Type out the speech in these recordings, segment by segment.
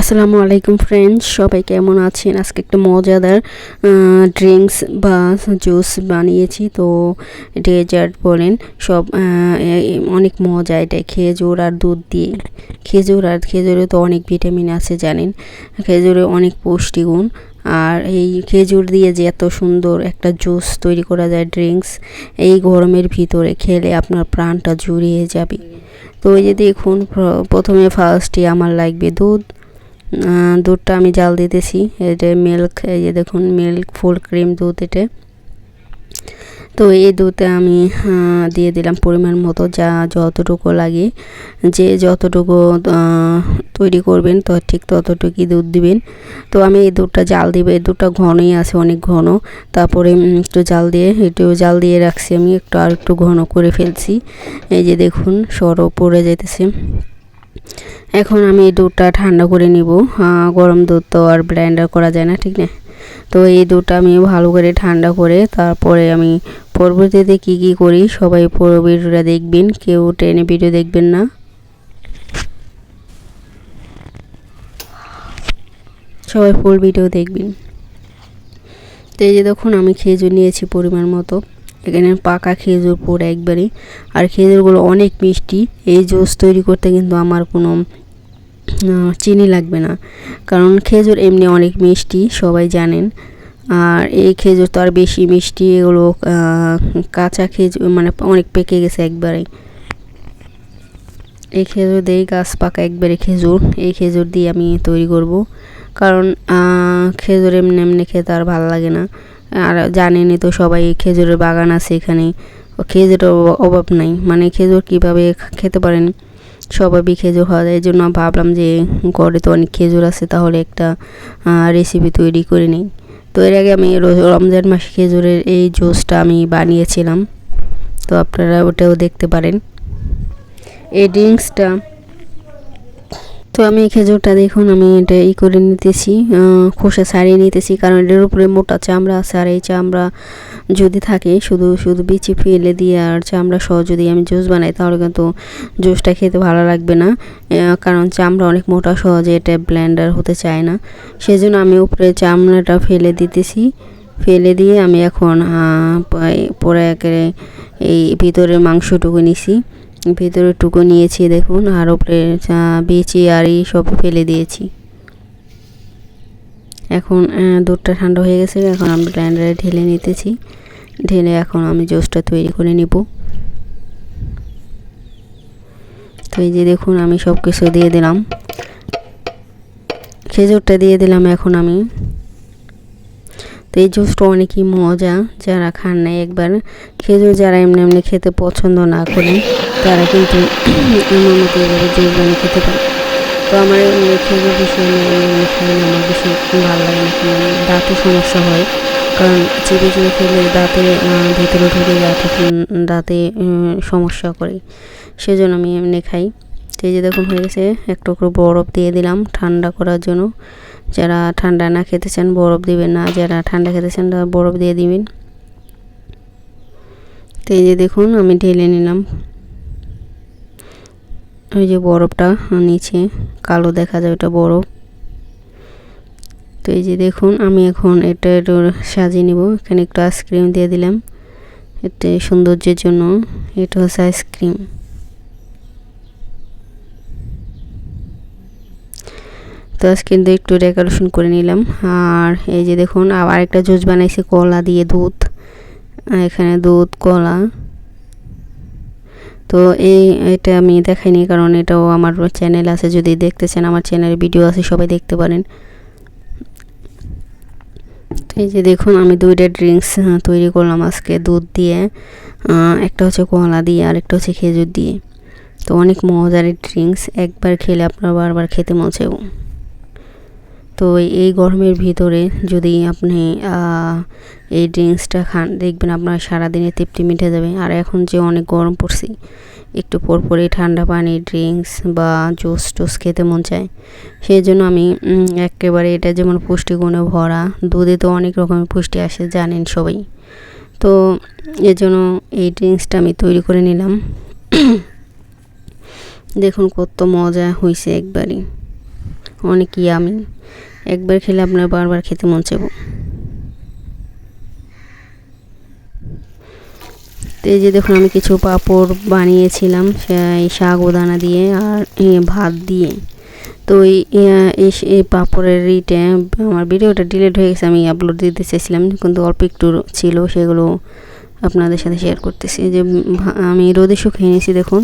আসসালামু আলাইকুম ফ্রেন্ডস সবাই কেমন আছেন? আজকে একটা মজাদার ড্রিঙ্কস বা জুস বানিয়েছি। তো ডেজার্ট বলেন, সব অনেক মজা এটা। খেজুর আর দুধ দিয়ে। খেজুর আর, খেজুরে তো অনেক ভিটামিন আছে জানেন। খেজুরে অনেক পুষ্টিগুণ। আর এই খেজুর দিয়ে যে এত সুন্দর একটা জুস তৈরি করা যায় ড্রিঙ্কস এই গরমের ভিতরে খেলে আপনার প্রাণটা জুড়িয়ে যাবে। তো এই যে দেখুন প্রথমে ফার্স্টে আমার লাগবে দুধ দুধটা আমি জাল দিতেছি এটা মিল্ক এই যে দেখুন মিল্ক ফুল ক্রিম দুধ এটা। তো এই দুধে আমি দিয়ে দিলাম পরিমাণ মতো, যা যতটুকু লাগে। যে যতটুকু তৈরি করবেন, তো ঠিক ততটুকুই দুধ দিবেন। তো আমি এই দুধটা জাল দিব, এই দুধটা ঘনই আছে, অনেক ঘন। তারপরে একটু জাল দিয়ে, একটু জাল দিয়ে রাখছি আমি, একটু আর একটু ঘন করে ফেলছি। এই যে দেখুন, সরও পড়ে যাইতেছে। এখন আমি এই দুধটা ঠান্ডা করে নিব। গরম দুধ তো আর ব্লেন্ডার করা যায় না, ঠিক না? তো এই দুধটা আমি ভালো করে ঠান্ডা করে তারপরে আমি পরবর্তীতে কি কি করি সবাই পুরো ভিডিওটা দেখবেন, কেউ টেনে ভিডিও দেখবেন না। সবাই ফুল ভিডিও দেখবেন। তো এই যে দেখুন, আমি খেজুর নিয়েছি পরিমাণ মতো। এখানে পাকা খেজুর পুরো একবারে। আর খেজুরগুলো অনেক মিষ্টি। এই জুস তৈরি করতে কিন্তু আমার কোনো চিনি লাগবে না। কারণ খেজুর এমনি অনেক মিষ্টি, সবাই জানেন। আর এই খেজুর তো আর বেশি মিষ্টি, এগুলো কাঁচা খেজুর মানে অনেক পেকে গেছে একবারে। এই খেজুর দিয়ে গাছ পাকা একবারে খেজুর। এই খেজুর দিয়ে আমি তৈরি করব। কারণ খেজুর এমনি এমনি খেতে আর ভালো লাগে না। আর জানেনই তো সবাই খেজুরের বাগান আছে এখানে। খেজুরের অভাব নাই। মানে খেজুর কীভাবে খেতে পারেন? সবাই খেজুর খাওয়া যায় এই জন্য ভাবলাম যে ঘরে তো অনেক খেজুর আছে, তাহলে একটা রেসিপি তৈরি করে নিই। তো এর আগে আমি রমজান মাসে খেজুরের এই জুসটা আমি বানিয়েছিলাম। তো আপনারা ওটাও দেখতে পারেন। এই ড্রিঙ্কসটা তো আমি এই খেজুরটা দেখুন, আমি এটা ই করে নিতেছি খোসা ছাড়িয়ে নিতেছি, কারণ এটার উপরে মোটা চামড়া আছে, আর এই চামড়া যদি থাকে, শুধু শুধু বিচি ফেলে দিয়ে আর চামড়া সহ যদি আমি জুস বানাই, তাহলে কিন্তু জুসটা খেতে ভালো লাগবে না। কারণ চামড়া অনেক মোটা সহজে এটা ব্লেন্ডার হতে চায় না। সেজন্য আমি উপরে চামড়াটা ফেলে দিতেছি, ফেলে দিয়ে আমি এখন পরে একেবারে এই ভিতরের মাংসটুকু নিছি। ভিতরে টুকু নিয়েছি, দেখুন, আর ওপরে বিচি আর এই সব ফেলে দিয়েছি। এখন দুধটা ঠান্ডা হয়ে গেছে, এখন আমি ব্লেন্ডারে ঢেলে নিতেছি। ঢেলে এখন আমি জুসটা তৈরি করে নিব। তো এই যে দেখুন, আমি সব কিছু দিয়ে দিলাম। খেজুরটা দিয়ে দিলাম, এখন আমি তো এই জুসটা অনেকই মজা। যারা খান না একবার খেজুর যারা এমনি এমনি খেতে পছন্দ না করেন তারা কিন্তু আমার মতো এভাবে জুস বানিয়ে খেতে পারে। তো আমার খেজুর বেশি এমনি খাই না, আমার বেশি ভালো লাগে না কারণ দাঁতে সমস্যা হয়, কারণ চিপে চিপে খেলে দাঁতে ভেতরে ঢুকে তখন দাঁতে সমস্যা করে। সেজন্য আমি এমনি খাই। তো এই যে দেখুন হয়ে গেছে একটু করে বরফ দিয়ে দিলাম ঠান্ডা করার জন্য। যারা ঠান্ডা না খেতে চান বরফ দিবেন না। যারা ঠান্ডা খেতে চান তারা বরফ দিয়ে দিবেন। তো এই যে দেখুন, আমি ঢেলে নিলাম। ওই যে বরফটা নিচে, কালো দেখা যায় ওটা বরফ। তো এই যে দেখুন, আমি এখন এটা একটু সাজিয়ে নিব। এখানে একটু আইসক্রিম দিয়ে দিলাম। এটা সৌন্দর্যের জন্য এটা হচ্ছে আইসক্রিম তো আজকে কিন্তু একটু ডেকোরেশন করে নিলাম। আর এই যে দেখুন, আবার একটা জুস বানাইছি, কলা দিয়ে দুধ। এখানে দুধ, কলা। তো এই, এটা আমি দেখাইনি, কারণ এটাও আমার চ্যানেল আছে। যদি দেখতে চান, আমার চ্যানেলের ভিডিও আছে, সবাই দেখতে পারেন। এই যে দেখুন, আমি দুইটা ড্রিঙ্কস তৈরি করলাম আজকে দুধ দিয়ে। একটা হচ্ছে কলা দিয়ে, আর একটা হচ্ছে খেজুর দিয়ে। তো অনেক মজার ড্রিঙ্কস একবার খেলে আপনার বারবার খেতে মন চাইব। তো এই গরমের ভিতরে যদি আপনি এই ড্রিঙ্কসটা খান, দেখবেন আপনার সারাদিনে তৃপ্তি মিটে যাবে। আর এখন যে অনেক গরম পড়ছে, একটু পর পরই ঠান্ডা পানি, ড্রিঙ্কস বা জুস টুস খেতে মন চায়। সেই জন্য আমি একেবারে এটা যেমন পুষ্টিগুণে ভরা, দুধে তো অনেক রকমের পুষ্টি আসে, জানেন সবাই। তো এর জন্য এই ড্রিঙ্কসটা আমি তৈরি করে নিলাম। দেখুন কত মজা হয়েছে একবারই অনেক ইয়ামি একবার খেলে আপনার বারবার খেতে মন চাইব। তো এই যে দেখুন, আমি কিছু পাঁপড় বানিয়েছিলাম এই শাক ও দানা দিয়ে আর ভাত দিয়ে। তো এই পাঁপড়ের ইটে আমার ভিডিওটা ডিলিট হয়ে গেছে, আমি আপলোড দিতে চাইছিলাম কিন্তু অল্প একটু ছিল, সেগুলো আপনাদের সাথে শেয়ার করতেছি। যে আমি রোদে শুকিয়ে নিয়েছি দেখুন।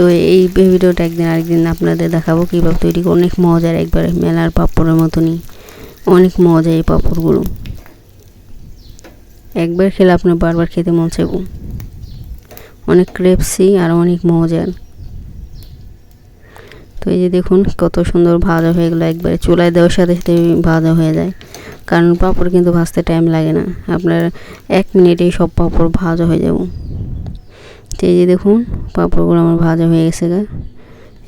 তো এই ভিডিওটা একদিন আরেকদিন আপনাদের দেখাবো কীভাবে তৈরি অনেক মজার একবারে মেলার পাপড়ের মতনই। অনেক মজা এই পাপড়গুলো। একবার খেলে আপনার বারবার খেতে মন চাইব। অনেক ক্রেপসি আর অনেক মজার। তো এই যে দেখুন, কত সুন্দর ভাজা হয়ে গেলো। একবারে চুলায় দেওয়ার সাথে সাথে ভাজা হয়ে যায়। কারণ পাঁপড় কিন্তু ভাজতে টাইম লাগে না। আপনার এক মিনিটেই সব পাঁপড় ভাজা হয়ে যাব। তো এই যে দেখুন, পাঁপড়গুলো আমার ভাজা হয়ে গেছে গা।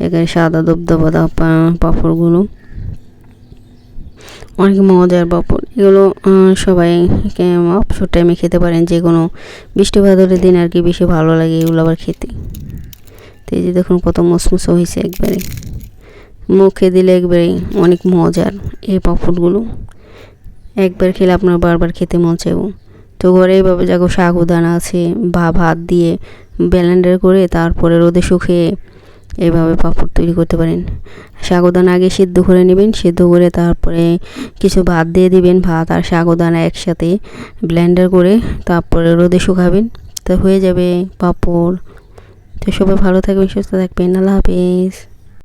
এখানে সাদা দবদবা পাঁপড়গুলো। অনেক মজার পাঁপড়। এগুলো সবাই অবসর টাইমে খেতে পারেন যে কোনো বৃষ্টি বাদলের দিন আর কি বেশি ভালো লাগে এগুলো আবার খেতে। তো এই যে দেখুন কত মসমসো হয়েছে একবারে। মুখে দিলে একবারে অনেক মজার এই পাঁপড়গুলো। একবার খেলে আপনার বারবার খেতে মন চাইব। তো ঘরে এইভাবে যাকে সাগুদানা আছে, বা ভাত দিয়ে ব্লেন্ডার করে তারপরে রোদে শুকিয়ে এইভাবে পাঁপড় তৈরি করতে পারেন। সাগুদানা আগে সিদ্ধ করে নেবেন, সিদ্ধ করে তারপরে কিছু ভাত দিয়ে দিবেন, ভাত আর সাগুদানা একসাথে ব্লেন্ডার করে তারপরে রোদে শুকাবেন। তো হয়ে যাবে পাঁপড়। তো সবাই ভালো থাকবেন, সুস্থ থাকবেন। আল্লাহ হাফিজ।